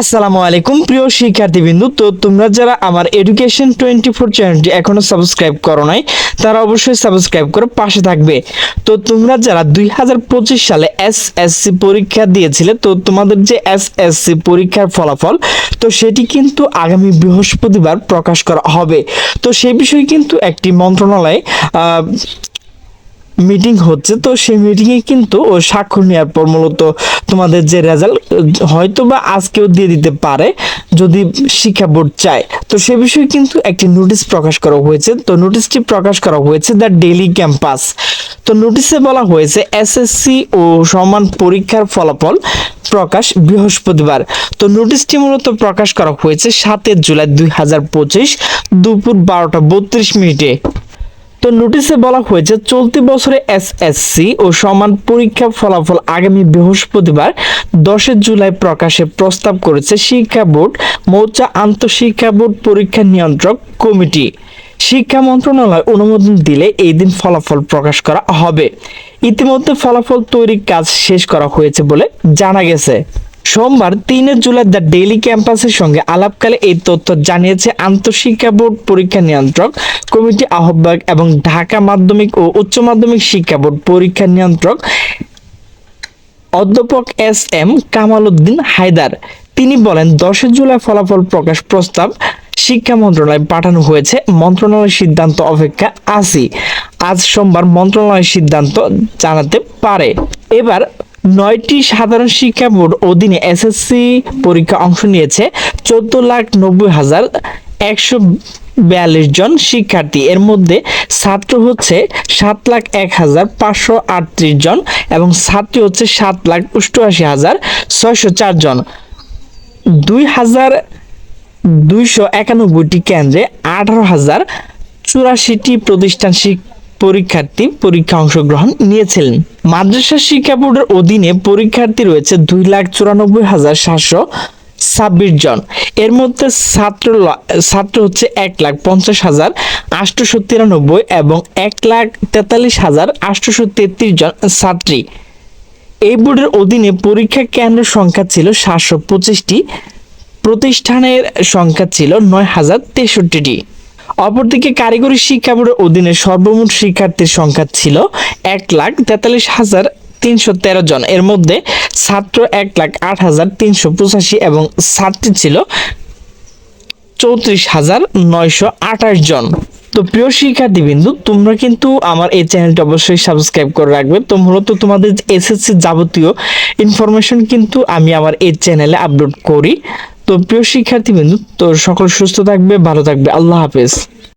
আসসালামু আলাইকুম, প্রিয় শিক্ষার্থীবৃন্দু। তো তোমরা যারা আমার এডুকেশন টোয়েন্টি ফোর চ্যানেলটি এখনও সাবস্ক্রাইব করো নাই, তারা অবশ্যই সাবস্ক্রাইব করে পাশে থাকবে। তো তোমরা যারা দুই হাজার পঁচিশ সালে এস এসসি পরীক্ষা দিয়েছিলে, তো তোমাদের যে এস এসসি পরীক্ষার ফলাফল, তো সেটি কিন্তু আগামী বৃহস্পতিবার প্রকাশ করা হবে। তো সেই বিষয়ে কিন্তু একটি মন্ত্রণালয় মিটিং হচ্ছে, তো সেই মিটিংয়ে কিন্তু স্বাক্ষর নেওয়ার পর মূলত তোমাদের যে রেজাল্ট হয়তো বা আজকেও দিয়ে দিতে পারে যদি শিক্ষা বোর্ড চায়। তো সে বিষয়ে কিন্তু একটি নোটিশ প্রকাশ করা হয়েছে। তো নোটিশটি প্রকাশ করা হয়েছে দ্য ডেইলি ক্যাম্পাস তো নোটিশে বলা হয়েছে এসএসসি ও সমান পরীক্ষার ফলাফল প্রকাশ বৃহস্পতিবার। তো নোটিশটি মূলত প্রকাশ করা হয়েছে সাতের জুলাই দুই হাজার পঁচিশ দুপুর বারোটা বত্রিশ মিনিটে। তো নোটিশে বলা হয়েছে, চলতি বছরে এসএসসি ও সমান পরীক্ষা ফলাফল আগামী বৃহস্পতিবার, দশই জুলাই প্রকাশে প্রস্তাব করেছে শিক্ষা বোর্ড, মৌচা আন্তঃশিক্ষা বোর্ড পরীক্ষা নিয়ন্ত্রক কমিটি। শিক্ষা মন্ত্রণালয় অনুমোদন দিলে এই দিন ফলাফল প্রকাশ করা হবে। ইতিমধ্যে ফলাফল তৈরির কাজ শেষ করা হয়েছে বলে জানা গেছে। সোমবার তিনে জুলাই দ্য ডেইলি ক্যাম্পাসের সঙ্গে আলাপকালে এই তথ্য জানিয়েছে আন্তঃশিক্ষা বোর্ড পরীক্ষা নিয়ন্ত্রক, কমিটি আহ্বায়ক এবং ঢাকা মাধ্যমিক ও উচ্চ মাধ্যমিক শিক্ষা বোর্ড পরীক্ষা নিয়ন্ত্রক অধ্যাপক এস এম কামাল উদ্দিন হায়দার। তিনি বলেন দশই জুলাই ফলাফল প্রকাশ প্রস্তাব শিক্ষা মন্ত্রণালয়ে পাঠানো হয়েছে। মন্ত্রণালয়ের সিদ্ধান্ত অপেক্ষা আছি। আজ সোমবার মন্ত্রণালয়ের সিদ্ধান্ত জানাতে পারে। এবার নয়টি সাধারণ শিক্ষা বোর্ড অধীনে এসএসসি পরীক্ষা অংশ নিয়েছে। চোদ্দ লাখ নব্বই হাজার একশো বিয়াল্লিশ জন শিক্ষার্থী। এর মধ্যে ছাত্র হচ্ছে সাত লাখ এক হাজার পাঁচশো আটত্রিশ জন এবং ছাত্রী হচ্ছে সাত লাখ অষ্টআশি হাজার ছয়শো চার জন। দুই হাজার দুইশো একানব্বইটি কেন্দ্রে আঠারো হাজার চুরাশিটি প্রতিষ্ঠান শিক- পরীক্ষার্থী পরীক্ষা অংশগ্রহণ নিয়েছিলেন। মাদ্রাসা শিক্ষা বোর্ডের অধীনে পরীক্ষার্থী রয়েছে দুই লাখ চুরানব্বই হাজার সাতশো ছাব্বিশ জন। এর মধ্যে ছাত্র ছাত্র হচ্ছে এক লাখ পঞ্চাশ হাজার আটশোশো তিরানব্বই এবং এক লাখ তেতাল্লিশ হাজার আটশোশো তেত্রিশ জন ছাত্রী। এই বোর্ডের অধীনে পরীক্ষা কেন্দ্রের সংখ্যা ছিল সাতশো পঁচিশটি, প্রতিষ্ঠানের সংখ্যা ছিল নয় হাজার তেষট্টিটি। অপরদিকে কারিগরি শিক্ষা বোর্ডের অধীনে সর্বমোট শিক্ষার্থীর সংখ্যা ছিল এক লাখ তেতাল্লিশ হাজার তিনশো তেরো জন। এর মধ্যে ছাত্র এক লাখ আট হাজার তিনশো পঁচাশি এবং ছাত্রী ছিল চৌত্রিশ হাজার নয়শো আঠাশ জন। তো প্রিয় শিক্ষার্থীবৃন্দু, তোমরা কিন্তু আমার এই চ্যানেলটা অবশ্যই সাবস্ক্রাইব করে রাখবে। তো মূলত তোমাদের এসএসসি যাবতীয় ইনফরমেশন কিন্তু আমি আমার এই চ্যানেলে আপলোড করি। তো প্রিয় শিক্ষার্থীবৃন্দ তো সকল সুস্থ থাকবে ভালো থাকবে। আল্লাহ হাফেজ।